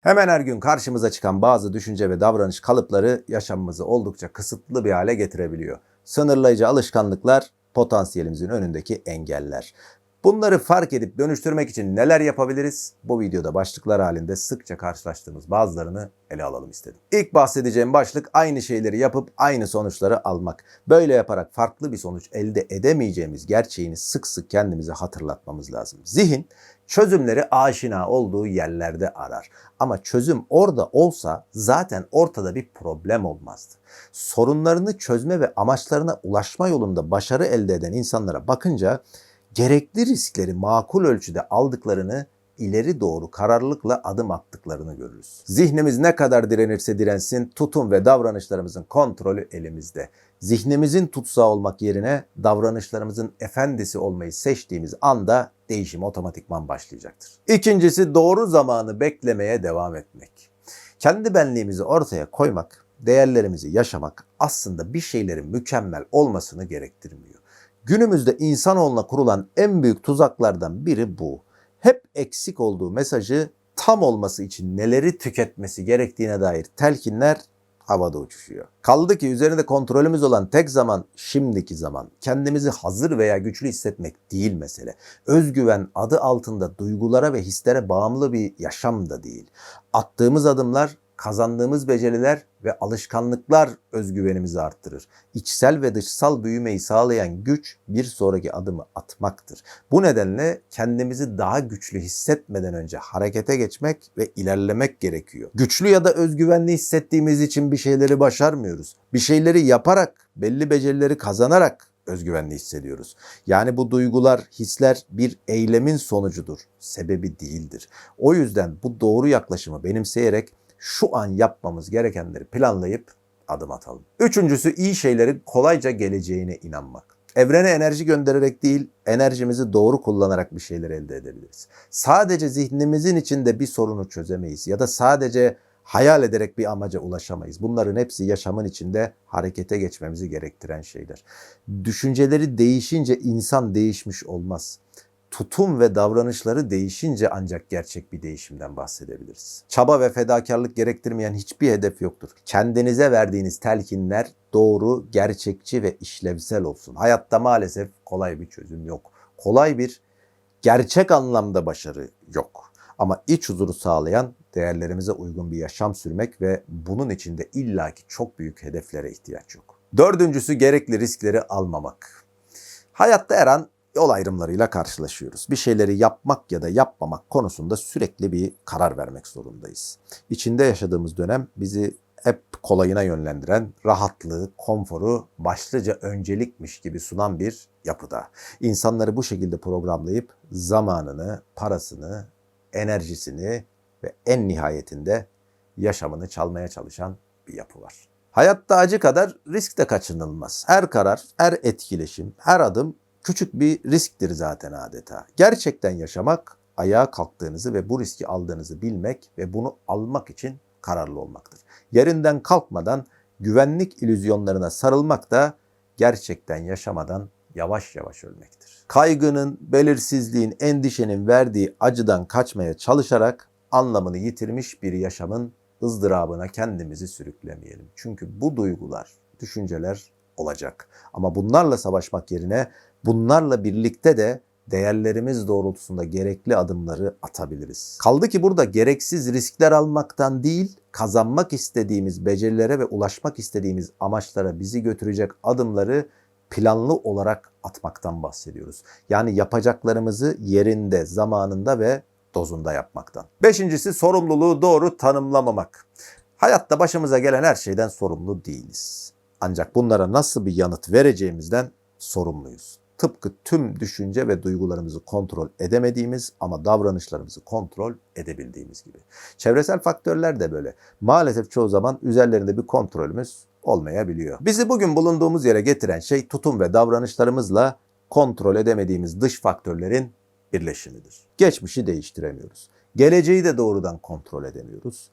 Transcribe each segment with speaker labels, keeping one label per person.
Speaker 1: Hemen her gün karşımıza çıkan bazı düşünce ve davranış kalıpları yaşamımızı oldukça kısıtlı bir hale getirebiliyor. Sınırlayıcı alışkanlıklar potansiyelimizin önündeki engeller. Bunları fark edip dönüştürmek için neler yapabiliriz? Bu videoda başlıklar halinde sıkça karşılaştığımız bazılarını ele alalım istedim. İlk bahsedeceğim başlık aynı şeyleri yapıp aynı sonuçları almak. Böyle yaparak farklı bir sonuç elde edemeyeceğimiz gerçeğini sık sık kendimize hatırlatmamız lazım. Zihin çözümleri aşina olduğu yerlerde arar. Ama çözüm orada olsa zaten ortada bir problem olmazdı. Sorunlarını çözme ve amaçlarına ulaşma yolunda başarı elde eden insanlara bakınca gerekli riskleri makul ölçüde aldıklarını ileri doğru kararlılıkla adım attıklarını görürüz. Zihnimiz ne kadar direnirse dirensin tutum ve davranışlarımızın kontrolü elimizde. Zihnimizin tutsağı olmak yerine davranışlarımızın efendisi olmayı seçtiğimiz anda değişim otomatikman başlayacaktır. İkincisi doğru zamanı beklemeye devam etmek. Kendi benliğimizi ortaya koymak, değerlerimizi yaşamak aslında bir şeylerin mükemmel olmasını gerektirmiyor. Günümüzde insanoğluna kurulan en büyük tuzaklardan biri bu. Hep eksik olduğu mesajı tam olması için neleri tüketmesi gerektiğine dair telkinler havada uçuşuyor. Kaldı ki üzerinde kontrolümüz olan tek zaman şimdiki zaman. Kendimizi hazır veya güçlü hissetmek değil mesele. Özgüven adı altında duygulara ve hislere bağımlı bir yaşam da değil. Attığımız adımlar kazandığımız beceriler ve alışkanlıklar özgüvenimizi arttırır. İçsel ve dışsal büyümeyi sağlayan güç bir sonraki adımı atmaktır. Bu nedenle kendimizi daha güçlü hissetmeden önce harekete geçmek ve ilerlemek gerekiyor. Güçlü ya da özgüvenli hissettiğimiz için bir şeyleri başarmıyoruz. Bir şeyleri yaparak, belli becerileri kazanarak özgüvenli hissediyoruz. Yani bu duygular, hisler bir eylemin sonucudur, sebebi değildir. O yüzden bu doğru yaklaşımı benimseyerek şu an yapmamız gerekenleri planlayıp adım atalım. Üçüncüsü iyi şeylerin kolayca geleceğine inanmak. Evrene enerji göndererek değil, enerjimizi doğru kullanarak bir şeyler elde edebiliriz. Sadece zihnimizin içinde bir sorunu çözemeyiz ya da sadece hayal ederek bir amaca ulaşamayız. Bunların hepsi yaşamın içinde harekete geçmemizi gerektiren şeyler. Düşünceleri değişince insan değişmiş olmaz tutum ve davranışları değişince ancak gerçek bir değişimden bahsedebiliriz. Çaba ve fedakarlık gerektirmeyen hiçbir hedef yoktur. Kendinize verdiğiniz telkinler doğru, gerçekçi ve işlevsel olsun. Hayatta maalesef kolay bir çözüm yok. Kolay bir gerçek anlamda başarı yok. Ama iç huzuru sağlayan değerlerimize uygun bir yaşam sürmek ve bunun içinde illaki çok büyük hedeflere ihtiyaç yok. Dördüncüsü gerekli riskleri almamak. Hayatta her an yol ayrımlarıyla karşılaşıyoruz. Bir şeyleri yapmak ya da yapmamak konusunda sürekli bir karar vermek zorundayız. İçinde yaşadığımız dönem bizi hep kolayına yönlendiren, rahatlığı, konforu başlıca öncelikmiş gibi sunan bir yapıda. İnsanları bu şekilde programlayıp zamanını, parasını, enerjisini ve en nihayetinde yaşamını çalmaya çalışan bir yapı var. Hayatta acı kadar risk de kaçınılmaz. Her karar, her etkileşim, her adım küçük bir risktir zaten adeta. Gerçekten yaşamak ayağa kalktığınızı ve bu riski aldığınızı bilmek ve bunu almak için kararlı olmaktır. Yerinden kalkmadan güvenlik ilüzyonlarına sarılmak da gerçekten yaşamadan yavaş yavaş ölmektir. Kaygının, belirsizliğin, endişenin verdiği acıdan kaçmaya çalışarak anlamını yitirmiş bir yaşamın ızdırabına kendimizi sürüklemeyelim. Çünkü bu duygular, düşünceler olacak. Ama bunlarla savaşmak yerine bunlarla birlikte de değerlerimiz doğrultusunda gerekli adımları atabiliriz. Kaldı ki burada gereksiz riskler almaktan değil, kazanmak istediğimiz becerilere ve ulaşmak istediğimiz amaçlara bizi götürecek adımları planlı olarak atmaktan bahsediyoruz. Yani yapacaklarımızı yerinde, zamanında ve dozunda yapmaktan. Beşincisi sorumluluğu doğru tanımlamamak. Hayatta başımıza gelen her şeyden sorumlu değiliz. Ancak bunlara nasıl bir yanıt vereceğimizden sorumluyuz. Tıpkı tüm düşünce ve duygularımızı kontrol edemediğimiz ama davranışlarımızı kontrol edebildiğimiz gibi. Çevresel faktörler de böyle. Maalesef çoğu zaman üzerlerinde bir kontrolümüz olmayabiliyor. Bizi bugün bulunduğumuz yere getiren şey tutum ve davranışlarımızla kontrol edemediğimiz dış faktörlerin birleşimidir. Geçmişi değiştiremiyoruz. Geleceği de doğrudan kontrol edemiyoruz.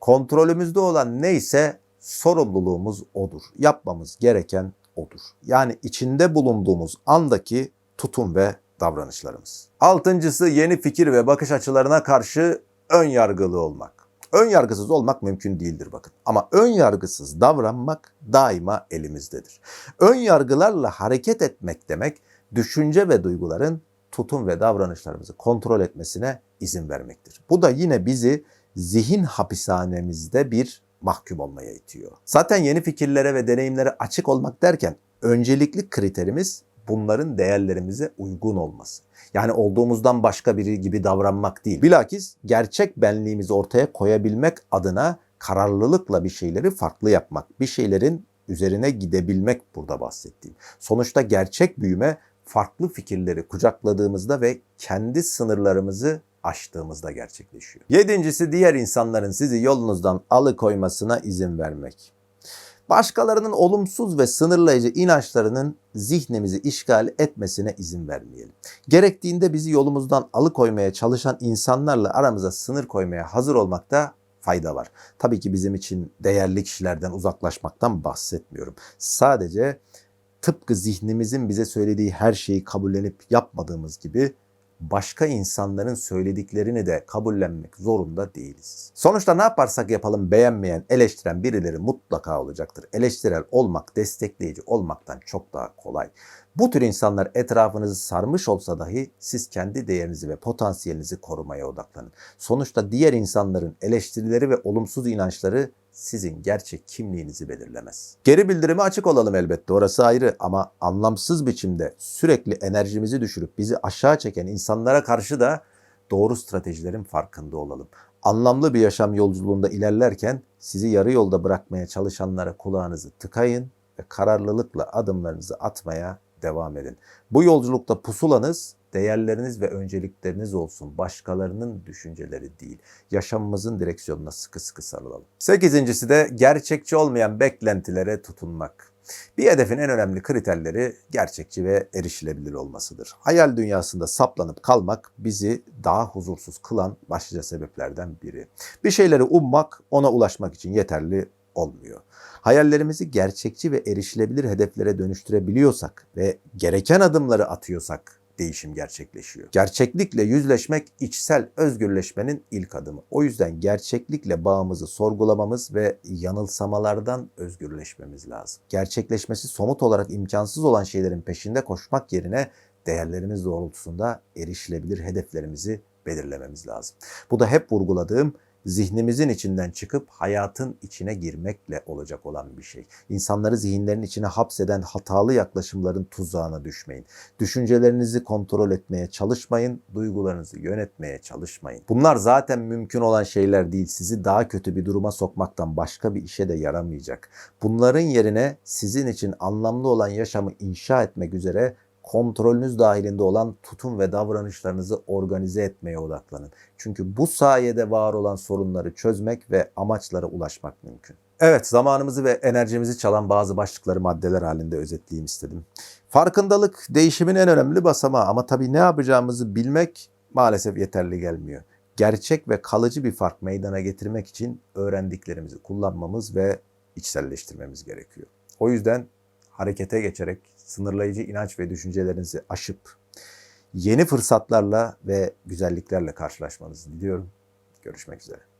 Speaker 1: Kontrolümüzde olan neyse sorumluluğumuz odur. Yapmamız gereken odur. Yani içinde bulunduğumuz andaki tutum ve davranışlarımız. Altıncısı yeni fikir ve bakış açılarına karşı ön yargılı olmak. Ön yargısız olmak mümkün değildir bakın. Ama ön yargısız davranmak daima elimizdedir. Ön yargılarla hareket etmek demek düşünce ve duyguların tutum ve davranışlarımızı kontrol etmesine izin vermektir. Bu da yine bizi zihin hapishanemizde bir mahkum olmaya itiyor. Zaten yeni fikirlere ve deneyimlere açık olmak derken öncelikli kriterimiz bunların değerlerimize uygun olması. Yani olduğumuzdan başka biri gibi davranmak değil. Bilakis gerçek benliğimizi ortaya koyabilmek adına kararlılıkla bir şeyleri farklı yapmak, bir şeylerin üzerine gidebilmek burada bahsettiğim. Sonuçta gerçek büyüme farklı fikirleri kucakladığımızda ve kendi sınırlarımızı aştığımızda gerçekleşiyor. Yedincisi diğer insanların sizi yolunuzdan alıkoymasına izin vermek. Başkalarının olumsuz ve sınırlayıcı inançlarının zihnimizi işgal etmesine izin vermeyelim. Gerektiğinde bizi yolumuzdan alıkoymaya çalışan insanlarla aramıza sınır koymaya hazır olmakta fayda var. Tabii ki bizim için değerli kişilerden uzaklaşmaktan bahsetmiyorum. Sadece tıpkı zihnimizin bize söylediği her şeyi kabullenip yapmadığımız gibi başka insanların söylediklerini de kabullenmek zorunda değiliz. Sonuçta ne yaparsak yapalım beğenmeyen, eleştiren birileri mutlaka olacaktır. Eleştirel olmak, destekleyici olmaktan çok daha kolay. Bu tür insanlar etrafınızı sarmış olsa dahi siz kendi değerinizi ve potansiyelinizi korumaya odaklanın. Sonuçta diğer insanların eleştirileri ve olumsuz inançları sizin gerçek kimliğinizi belirlemez. Geri bildirime açık olalım elbette orası ayrı ama anlamsız biçimde sürekli enerjimizi düşürüp bizi aşağı çeken insanlara karşı da doğru stratejilerin farkında olalım. Anlamlı bir yaşam yolculuğunda ilerlerken sizi yarı yolda bırakmaya çalışanlara kulağınızı tıkayın ve kararlılıkla adımlarınızı atmaya devam edin. Bu yolculukta pusulanız değerleriniz ve öncelikleriniz olsun. Başkalarının düşünceleri değil. Yaşamımızın direksiyonuna sıkı sıkı sarılalım. Sekizincisi de gerçekçi olmayan beklentilere tutunmak. Bir hedefin en önemli kriterleri gerçekçi ve erişilebilir olmasıdır. Hayal dünyasında saplanıp kalmak bizi daha huzursuz kılan başlıca sebeplerden biri. Bir şeyleri ummak ona ulaşmak için yeterli olmuyor. Hayallerimizi gerçekçi ve erişilebilir hedeflere dönüştürebiliyorsak ve gereken adımları atıyorsak değişim gerçekleşiyor. Gerçeklikle yüzleşmek içsel özgürleşmenin ilk adımı. O yüzden gerçeklikle bağımızı sorgulamamız ve yanılsamalardan özgürleşmemiz lazım. Gerçekleşmesi somut olarak imkansız olan şeylerin peşinde koşmak yerine değerlerimiz doğrultusunda erişilebilir hedeflerimizi belirlememiz lazım. Bu da hep vurguladığım zihnimizin içinden çıkıp hayatın içine girmekle olacak olan bir şey. İnsanları zihinlerin içine hapseden hatalı yaklaşımların tuzağına düşmeyin. Düşüncelerinizi kontrol etmeye çalışmayın, duygularınızı yönetmeye çalışmayın. Bunlar zaten mümkün olan şeyler değil. Sizi daha kötü bir duruma sokmaktan başka bir işe de yaramayacak. Bunların yerine sizin için anlamlı olan yaşamı inşa etmek üzere kontrolünüz dahilinde olan tutum ve davranışlarınızı organize etmeye odaklanın. Çünkü bu sayede var olan sorunları çözmek ve amaçlara ulaşmak mümkün. Evet, zamanımızı ve enerjimizi çalan bazı başlıkları maddeler halinde özetleyeyim istedim. Farkındalık değişimin en önemli basamağı ama tabii ne yapacağımızı bilmek maalesef yeterli gelmiyor. Gerçek ve kalıcı bir fark meydana getirmek için öğrendiklerimizi kullanmamız ve içselleştirmemiz gerekiyor. O yüzden harekete geçerek sınırlayıcı inanç ve düşüncelerinizi aşıp yeni fırsatlarla ve güzelliklerle karşılaşmanızı diliyorum. Görüşmek üzere.